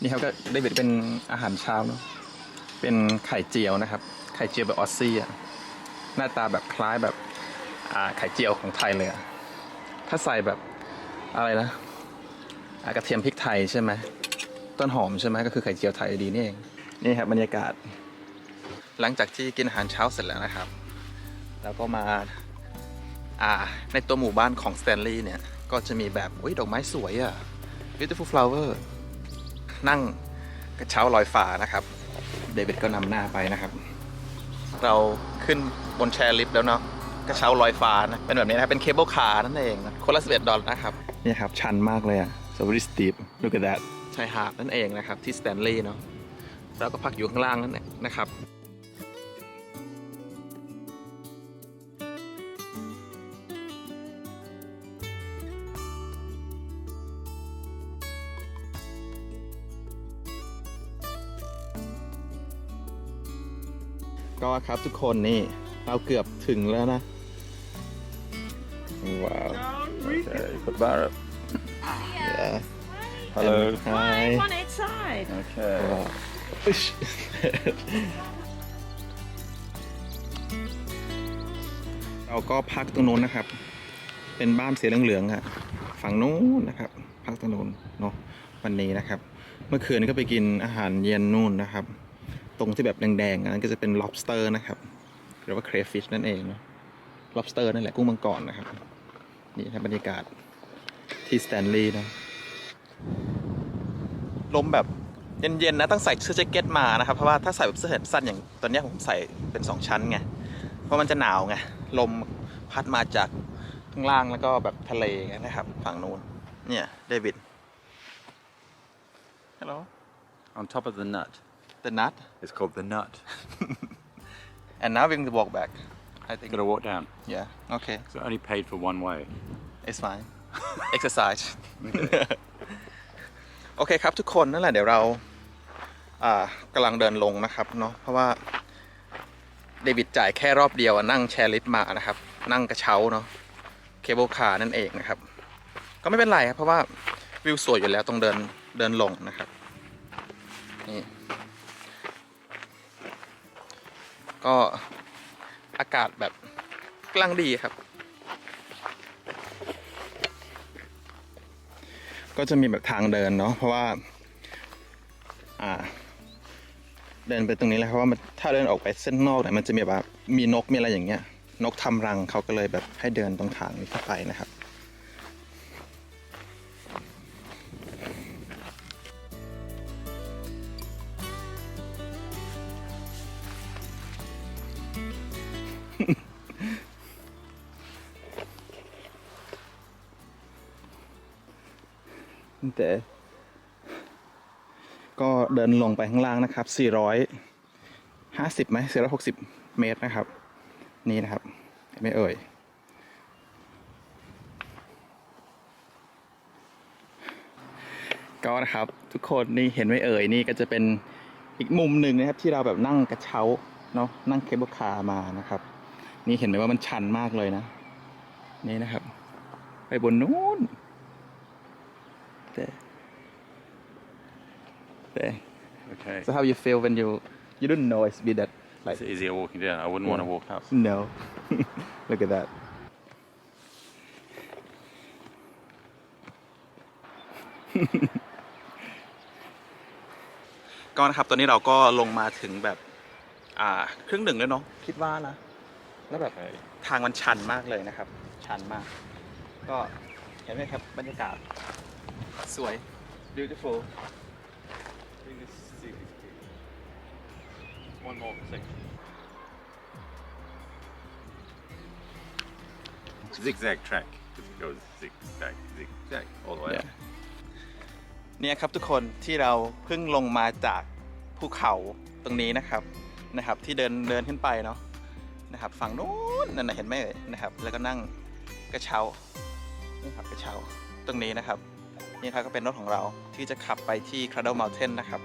นี่ครับก็ได้เป็นเป็นอาหารเช้าเนาะเป็นไข่เจียวนะครับ ไข่เจียวแบบออสซี่อะหน้าตาแบบคล้ายแบบอ่าไข่เจียวของไทยเลยอะถ้าใส่แบบอะไรนะอกระเทียมพริกไทยใช่ไหมต้นหอมใช่ไหมก็คือไข่เจียวไทยดีนี่เองนี่ครับบรรยากาศ หลังจากที่กินอาหารเช้าเสร็จแล้วนะครับ แล้วก็มาอ่าในตัวหมู่บ้านของสแตนลีย์เนี่ย ก็จะมีแบบอุ้ยดอกไม้สวยอะ beautiful flower นั่งกระเช้าลอยฟ้านะครับ เดวิดก็นำหน้าไปนะครับ เราขึ้นบนแชร์ลิฟต์แล้วเนาะกระเช้าลอยฟ้านะเป็นแบบนี้นะครับเป็นเคเบิลคาร์นั่นเองนะคนละ11ดอลลาร์นะครับนี่ครับ ชันมากเลยอะ so very steep look at that ชายหาดนั่นเองนะครับ ที่สแตนลีย์เนาะเราก็พักอยู่ข้างล่างนั่นแหละนะครับ ก็ครับทุกคนนี่เราเกือบถึงแล้วนะ ว้าวโอเคกดบ้าร์ Yeah. Hello. Hi. One outside. Okay. ว้าวอึ๊ชเราก็พักตรงนู้นนะครับ เป็นบ้านสีเหลืองๆอะฝั่งนู้นนะครับ พักตรงนู้นเนาะวันนี้นะครับ เมื่อคืนก็ไปกินอาหารเย็นนู่นนะครับ ตรงที่แบบแดงๆอันนั้นก็จะเป็น lobster นะครับ หรือว่า crayfish นั่นเองเนาะ lobster นั่นแหละกุ้งมังกรนะครับ นี่ครับบรรยากาศที่สแตนลีย์นะ ลมแบบเย็นๆนะต้องใส่เสื้อแจ็คเก็ตมานะครับ เพราะว่าถ้าใส่แบบเสื้อแขนสั้นอย่างตอนเนี้ยผมใส่เป็นสองชั้นไง เพราะมันจะหนาวไง ลมพัดมาจากข้างล่างแล้วก็แบบทะเลไงนะครับ ฝั่งนู้นเนี่ยเดวิด Hello On top of the nut. The nut It's called the nut. and now we're going to walk back I think Gotta walk down. yeah okay So only paid for one way. it's fine exercise โอเคครับทุกคนนั่นแหละเดี๋ยวเราอ่ากำลังเดินลงนะครับเนาะเพราะว่าเดวิดจ่ายแค่รอบเดียวอะนั่งแชร์ลิฟต์มานะครับ นั่งกระเช้าเนาะเคเบิลคาร์นั่นเองนะครับ ก็ไม่เป็นไรครับเพราะว่าวิวสวยอยู่แล้วต้องเดินเดินลงนะครับนี่ ก็อากาศแบบกำลังดีครับ ก็จะมีแบบทางเดินเนาะเพราะว่า อ่า เดินไปตรงนี้แล้วเพราะว่ามันถ้าเดินออกไปเส้นนอกเนี่ยมันจะมีแบบมีนกมีอะไรอย่างเงี้ย นกทำรังเขาก็เลยแบบให้เดินตรงทางนี้เข้าไปนะครับ แต่ก็เดินลงไปข้างล่างนะครับ 450ไหม460 เมตรนะครับ นี่นะครับ ไม่เอ่ย ก็นะครับทุกคนนี่เห็นไม่เอ่ยนี่ก็จะเป็นอีกมุมหนึ่งนะครับที่เราแบบนั่งกระเช้าเนาะนั่งเคเบิลคาร์มานะครับ นี่เห็นไหมว่ามันชันมากเลยนะ นี่นะครับ ไปบนนู้น there. There. Okay. So how you feel when you you don't know it's be that like It's easier walking down. I wouldn't want to Yeah. walk up. no. Look at that. ก็นะครับตอนนี้เราก็ลงมาถึงแบบ อ่า ครึ่งหนึ่งแล้วเนาะคิดว่านะ แล้วแบบ Okay. ทางมันชันมากเลยนะครับ ชันมาก ก็เห็นไหมครับบรรยากาศ สวย beautiful One more section. Zigzag track. It goes zigzag, zigzag all the way up. เนี่ยครับทุกคนที่เราเพิ่งลงมาจากภูเขาตรงนี้นะครับนะครับ ที่เดินเดินขึ้นไปเนาะนะครับ ฝั่งนู้นนั่นนะเห็นไหมเอ่ยนะครับ แล้วก็นั่งกระเช้านี่ครับกระเช้าตรงนี้นะครับ นี่ครับก็เป็นรถของเราที่จะขับไปที่ Cradle Mountain นะครับ